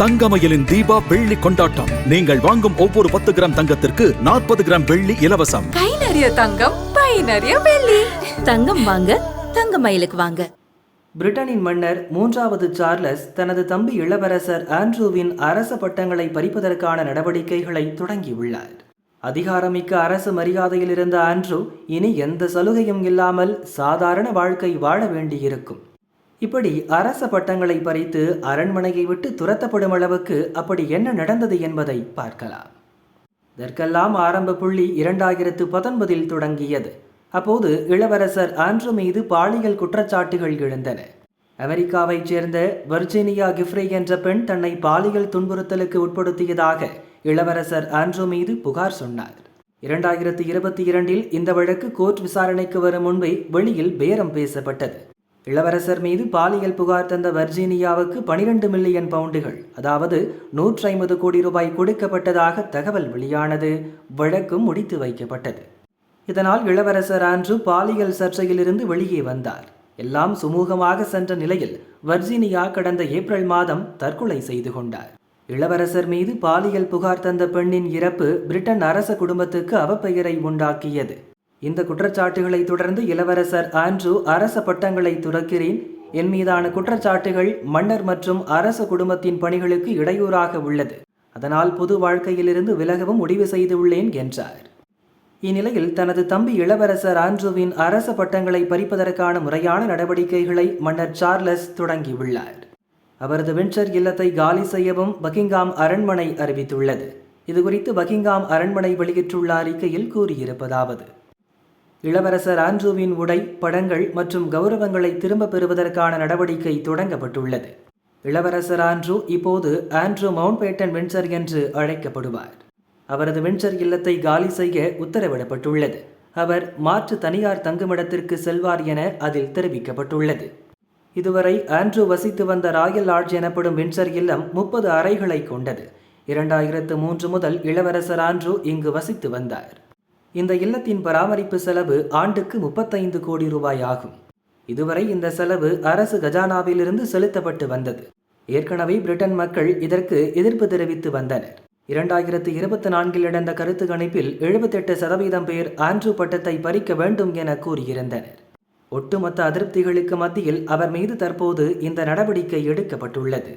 தங்கமயிலின் தீபா வெள்ளி கொண்டாட்டம். நீங்கள் வாங்கும் ஒவ்வொரு பத்து கிராம் தங்கத்திற்கு நாற்பது கிராம் வெள்ளி இலவசம். கை நிறைய தங்கம் பை நிறைய வெள்ளி. தங்கம் வாங்க தங்க மயிலுக்கு வாங்க. பிரிட்டனின் மன்னர் மூன்றாவது சார்லஸ் தனது தம்பி இளவரசர் ஆண்ட்ரூவின் அரச பட்டங்களை பறிப்பதற்கான நடவடிக்கைகளை தொடங்கியுள்ளார். அதிகாரமிக்க அரசு மரியாதையில் இருந்த ஆண்ட்ரூ இனி எந்த சலுகையும் இல்லாமல் சாதாரண வாழ்க்கை வாழ வேண்டியிருக்கும். இப்படி அரச பட்டங்களை பறித்து அரண்மனையை விட்டு துரத்தப்படும் அளவுக்கு அப்படி என்ன நடந்தது என்பதை பார்க்கலாம். இதற்கெல்லாம் ஆரம்ப புள்ளி இரண்டாயிரத்து பத்தொன்பதில் தொடங்கியது. அப்போது இளவரசர் ஆண்ட்ரூ மீது பாலியல் குற்றச்சாட்டுகள் எழுந்தன. அமெரிக்காவைச் சேர்ந்த வர்ஜீனியா கிஃப்ரே என்ற பெண் தன்னை பாலியல் துன்புறுத்தலுக்கு உட்படுத்தியதாக இளவரசர் ஆண்ட்ரூ மீது புகார் சொன்னார். இரண்டாயிரத்து இருபத்தி இரண்டில் இந்த வழக்கு கோர்ட் விசாரணைக்கு வரும் முன்பே வெளியில் பேரம் பேசப்பட்டது. இளவரசர் மீது பாலியல் புகார் தந்த வர்ஜீனியாவுக்கு பனிரெண்டு மில்லியன் பவுண்டுகள் அதாவது நூற்றி ஐம்பது கோடி ரூபாய் கொடுக்கப்பட்டதாக தகவல் வெளியானது. வழக்கும் முடித்து வைக்கப்பட்டது. இதனால் இளவரசர் அன்று பாலியல் சர்ச்சையிலிருந்து வெளியே வந்தார். எல்லாம் சுமூகமாக சென்ற நிலையில் வர்ஜீனியா கடந்த ஏப்ரல் மாதம் தற்கொலை செய்து கொண்டார். இளவரசர் மீது பாலியல் புகார் தந்த பெண்ணின் இறப்பு பிரிட்டன் அரச குடும்பத்துக்கு அவப்பெயரை உண்டாக்கியது. இந்த குற்றச்சாட்டுகளை தொடர்ந்து இளவரசர் ஆண்ட்ரூ அரச பட்டங்களை துறக்கிறேன். என் மீதான குற்றச்சாட்டுகள் மன்னர் மற்றும் அரச குடும்பத்தின் பணிகளுக்கு இடையூறாக உள்ளது. அதனால் பொது வாழ்க்கையிலிருந்து விலகவும் முடிவு செய்துள்ளேன் என்றார். இந்நிலையில் தனது தம்பி இளவரசர் ஆண்ட்ரூவின் அரச பட்டங்களை பறிப்பதற்கான முறையான நடவடிக்கைகளை மன்னர் சார்லஸ் தொடங்கியுள்ளார். அவரது வின்சர் இல்லத்தை காலி செய்யவும் பக்கிங்காம் அரண்மனை அறிவித்துள்ளது. இதுகுறித்து பக்கிங்காம் அரண்மனை வெளியிட்டுள்ள அறிக்கையில் கூறியிருப்பதாவது இளவரசர் ஆண்ட்ரூவின் உடை படங்கள் மற்றும் கௌரவங்களை திரும்ப பெறுவதற்கான நடவடிக்கை தொடங்கப்பட்டுள்ளது. இளவரசர் ஆண்ட்ரூ இப்போது ஆண்ட்ரூ மவுண்ட்பேட்டன் வின்சர் என்று அழைக்கப்படுவார். அவரது வின்சர் இல்லத்தை காலி செய்ய உத்தரவிடப்பட்டுள்ளது. அவர் மாற்று தனியார் தங்குமிடத்திற்கு செல்வார் என அதில் தெரிவிக்கப்பட்டுள்ளது. இதுவரை ஆண்ட்ரூ வசித்து வந்த ராயல் லாட்ஜ் எனப்படும் வின்சர் இல்லம் முப்பது அறைகளை கொண்டது. இரண்டாயிரத்து மூன்று முதல் இளவரசர் ஆண்ட்ரூ இங்கு வசித்து வந்தார். இந்த இல்லத்தின் பராமரிப்பு செலவு ஆண்டுக்கு முப்பத்தைந்து கோடி ரூபாய் ஆகும் இதுவரை இந்த செலவு அரசு கஜானாவிலிருந்து செலுத்தப்பட்டு வந்தது. ஏற்கனவே பிரிட்டன் மக்கள் இதற்கு எதிர்ப்பு தெரிவித்து வந்தனர். இரண்டாயிரத்து இருபத்தி நான்கில் நடந்த கருத்து கணிப்பில் எழுபத்தெட்டு சதவீதம் பேர் ஆண்ட்ரூ பட்டத்தை பறிக்க வேண்டும் என கூறியிருந்தனர். ஒட்டுமொத்த அதிருப்திகளுக்கு மத்தியில் அவர் மீது தற்போது இந்த நடவடிக்கை எடுக்கப்பட்டுள்ளது.